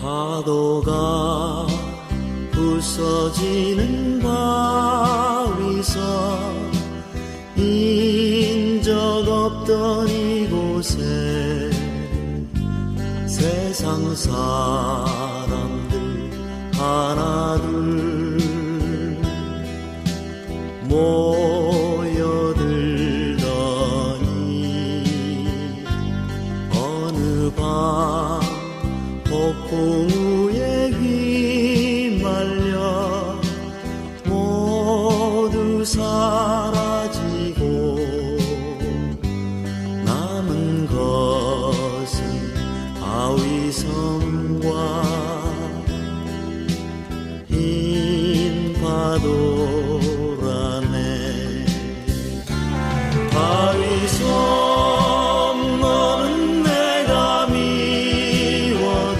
파도가 부서지는 바위서 인적 없던 이곳에 세상 사람들 하나둘 모여들더니 어느 밤 폭풍우에 휘말려 모두 사라지고 남은 것은 바위성과 흰 파도